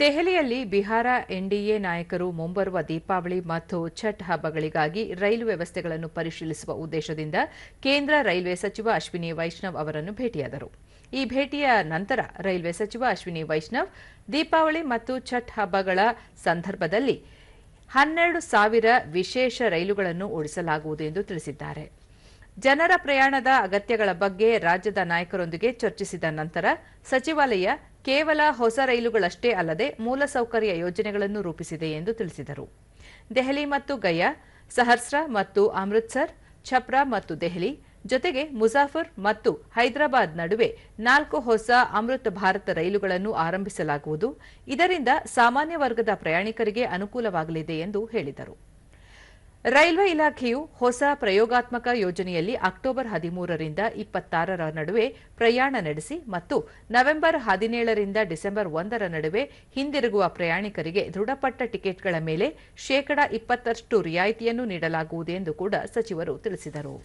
ದೆಹಲಿಯಲ್ಲಿ ಬಿಹಾರ ಎನ್ಡಿಎ ನಾಯಕರು ಮುಂಬರುವ ದೀಪಾವಳಿ ಮತ್ತು ಛಟ್ ಹಬ್ಬಗಳಿಗಾಗಿ ರೈಲು ವ್ಯವಸ್ಥೆಗಳನ್ನು ಪರಿಶೀಲಿಸುವ ಉದ್ದೇಶದಿಂದ ಕೇಂದ್ರ ರೈಲ್ವೆ ಸಚಿವ ಅಶ್ವಿನಿ ವೈಷ್ಣವ್ ಅವರನ್ನು ಭೇಟಿಯಾದರು. ಈ ಭೇಟಿಯ ನಂತರ ರೈಲ್ವೆ ಸಚಿವ ಅಶ್ವಿನಿ ವೈಷ್ಣವ್ ದೀಪಾವಳಿ ಮತ್ತು ಛಟ್ ಹಬ್ಬಗಳ ಸಂದರ್ಭದಲ್ಲಿ ಹನ್ನೆರಡು ಸಾವಿರ ವಿಶೇಷ ರೈಲುಗಳನ್ನು ಓಡಿಸಲಾಗುವುದು ಎಂದು ತಿಳಿಸಿದ್ದಾರೆ. ಜನರ ಪ್ರಯಾಣದ ಅಗತ್ಯಗಳ ಬಗ್ಗೆ ರಾಜ್ಯದ ನಾಯಕರೊಂದಿಗೆ ಚರ್ಚಿಸಿದ ನಂತರ ಸಚಿವಾಲಯ ಕೇವಲ ಹೊಸ ರೈಲುಗಳಷ್ಟೇ ಅಲ್ಲದೆ ಮೂಲಸೌಕರ್ಯ ಯೋಜನೆಗಳನ್ನು ರೂಪಿಸಿದೆ ಎಂದು ತಿಳಿಸಿದರು. ದೆಹಲಿ ಮತ್ತು ಗಯಾ, ಸಹರ್ಸ್ರಾ ಮತ್ತು ಅಮೃತ್ಸರ್, ಛಪ್ರಾ ಮತ್ತು ದೆಹಲಿ ಜೊತೆಗೆ ಮುಜಾಫರ್ ಮತ್ತು ಹೈದರಾಬಾದ್ ನಡುವೆ ನಾಲ್ಕು ಹೊಸ ಅಮೃತ್ ಭಾರತ ರೈಲುಗಳನ್ನು ಆರಂಭಿಸಲಾಗುವುದು. ಇದರಿಂದ ಸಾಮಾನ್ಯ ವರ್ಗದ ಪ್ರಯಾಣಿಕರಿಗೆ ಅನುಕೂಲವಾಗಲಿದೆ ಎಂದು ಹೇಳಿದರು. ರೈಲ್ವೆ ಇಲಾಖೆಯು ಹೊಸ ಪ್ರಯೋಗಾತ್ಮಕ ಯೋಜನೆಯಲ್ಲಿ ಅಕ್ಟೋಬರ್ ಹದಿಮೂರರಿಂದ ಇಪ್ಪತ್ತಾರರ ನಡುವೆ ಪ್ರಯಾಣ ನಡೆಸಿ ಮತ್ತು ನವೆಂಬರ್ ಹದಿನೇಳರಿಂದ ಡಿಸೆಂಬರ್ ಒಂದರ ನಡುವೆ ಹಿಂದಿರುಗುವ ಪ್ರಯಾಣಿಕರಿಗೆ ದೃಢಪಟ್ಟ ಟಿಕೆಟ್ಗಳ ಮೇಲೆ ಶೇಕಡಾ ಇಪ್ಪತ್ತರಷ್ಟು ರಿಯಾಯಿತಿಯನ್ನು ನೀಡಲಾಗುವುದು ಎಂದು ಕೂಡ ಸಚಿವರು ತಿಳಿಸಿದರು.